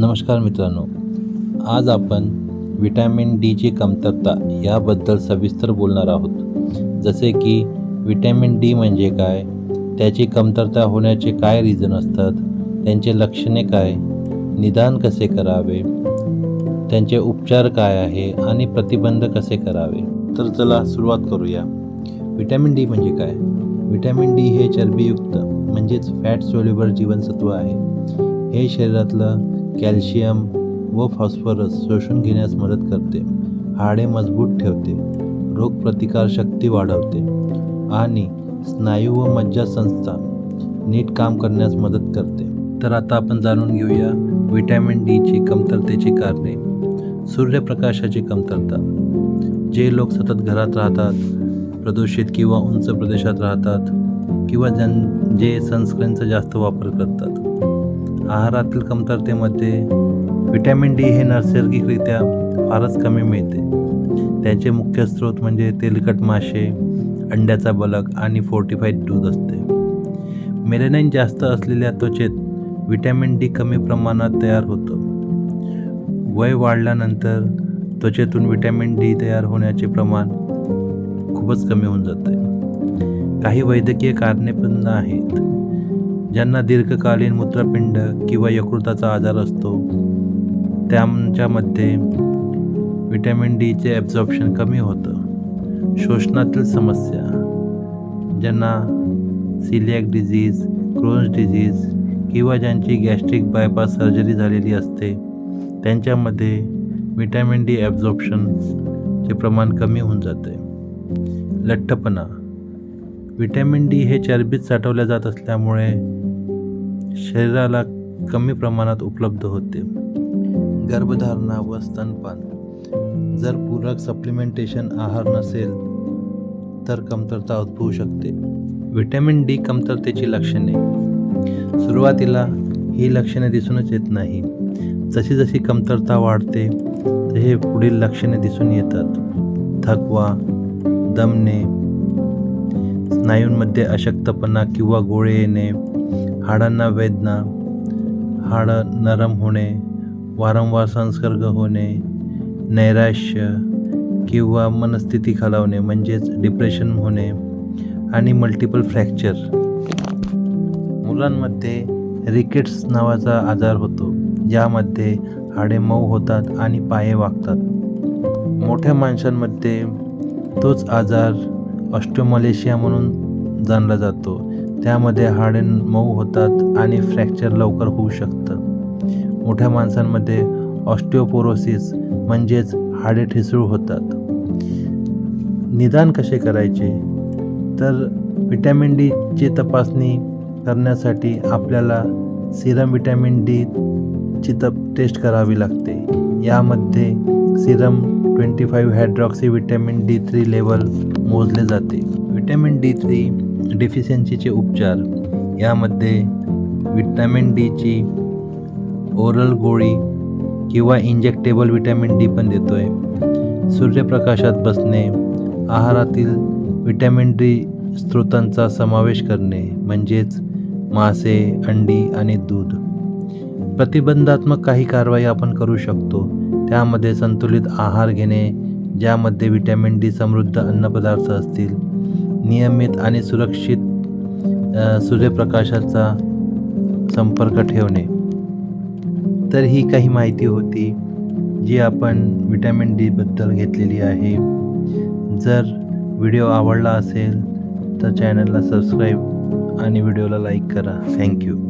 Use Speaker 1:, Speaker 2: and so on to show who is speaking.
Speaker 1: नमस्कार मित्रांनो आज आपण विटॅमिन डीची कमतरता याबद्दल सविस्तर बोलणार आहोत. जसे की विटॅमिन डी म्हणजे काय त्याची कमतरता होण्याचे काय रिझन असतात त्यांचे लक्षणे काय निदान कसे करावे त्यांचे उपचार काय आहे आणि प्रतिबंध कसे करावे. तर चला सुरुवात करूया. विटॅमिन डी म्हणजे काय? विटॅमिन डी हे चरबीयुक्त म्हणजेच फॅट सोल्युबल जीवनसत्व आहे. हे शरीरातलं कॅल्शियम व फॉस्फरस शोषून घेण्यास मदत करते. हाडे मजबूत ठेवते. रोगप्रतिकारशक्ती वाढवते. आणि स्नायू व मज्जासंस्था नीट काम करण्यास मदत करते. तर आता आपण जाणून घेऊया व्हिटॅमिन डीची कमतरतेची कारणे. सूर्यप्रकाशाची कमतरता. जे लोक सतत घरात राहतात प्रदूषित किंवा उंच प्रदेशात राहतात किंवा ज्यां जे सनस्क्रीनचा जास्त वापर करतात. आहारातील कमतरतेमध्ये विटॅमिन डी हे नैसर्गिकरित्या फारच कमी मिळते. त्याचे मुख्य स्रोत म्हणजे तेलकट मासे अंड्याचा बलक आणि फोर्टिफाईड दूध असते. मेलेनाईन जास्त असलेल्या त्वचेत विटॅमिन डी कमी प्रमाणात तयार होतं. वय वाढल्यानंतर त्वचेतून विटॅमिन डी तयार होण्याचे प्रमाण खूपच कमी होऊन जाते. काही वैद्यकीय कारणे पण आहेत. ज्यांना दीर्घकालीन मूत्रपिंड किंवा यकृताचा आजार असतो त्यांच्यामध्ये विटॅमिन डीचे ॲब्झॉर्प्शन कमी होतं. शोषणातील समस्या ज्यांना सिलियक डिझीज क्रोन्स डिझीज किंवा ज्यांची गॅस्ट्रिक बायपास सर्जरी झालेली असते त्यांच्यामध्ये विटॅमिन डी ॲब्झॉर्प्शनचे प्रमाण कमी होऊन जाते. लठ्ठपणा व्हिटॅमिन डी हे चरबीत साठवल्या जात असल्यामुळे शरीराला कमी प्रमाणात उपलब्ध होते. गर्भधारणा व स्तनपान. जर पूरक सप्लिमेंटेशन आहार नसेल तर कमतरता उद्भवू शकते. व्हिटॅमिन डी कमतरतेची लक्षणे. सुरुवातीला ही लक्षणे दिसूनच येत नाही. जशी जशी कमतरता वाढते तसे पुढील लक्षणे दिसून येतात. थकवा दमणे स्नायूंमध्ये अशक्तपणा किंवा गोळे येणे हाडांना वेदना हाडं नरम होणे वारंवार संसर्ग होणे नैराश्य किंवा मनस्थिती खालावणे म्हणजेच डिप्रेशन होणे आणि मल्टिपल फ्रॅक्चर मुलांमध्ये रिकेट्स नावाचा आजार होतो ज्यामध्ये हाडे मऊ होतात आणि पाये वागतात. मोठ्या माणसांमध्ये तोच आजार ऑस्ट्रोमलेशिया म्हणून जाणला जातो. त्यामध्ये हाडे मऊ होतात आणि फ्रॅक्चर लवकर होऊ शकतं. मोठ्या माणसांमध्ये ऑस्टिओपोरोसिस म्हणजेच हाडे ठिसूळ होतात. निदान कसे करायचे? तर विटॅमिन डीची तपासणी करण्यासाठी आपल्याला सिरम व्हिटॅमिन डी ची तप टेस्ट करावी लागते. यामध्ये serum twenty five hydroxy vitamin D three level मोजले जाते. व्हिटॅमिन डी थ्री डेफिशियन्सीचे उपचार. यामध्ये व्हिटॅमिन डीची ओरल गोळी किंवा इंजेक्टेबल व्हिटॅमिन डी पण देतो आहे सूर्यप्रकाशात बसणे आहारातील व्हिटॅमिन डी स्रोतांचा समावेश करणे म्हणजेच मासे अंडी आणि दूध. प्रतिबंधात्मक काही कारवाई आपण करू शकतो. त्यामध्ये संतुलित आहार घेणे ज्यामध्ये व्हिटॅमिन डी समृद्ध अन्नपदार्थ असतील. नियमित आणि सुरक्षित सूर्यप्रकाशाचा संपर्क ठेवणे. तर ही काही माहिती होती जी आपण व्हिटॅमिन डीबद्दल घेतलेली आहे. जर व्हिडिओ आवडला असेल तर चॅनलला सबस्क्राईब आणि व्हिडिओला लाईक करा. थँक्यू.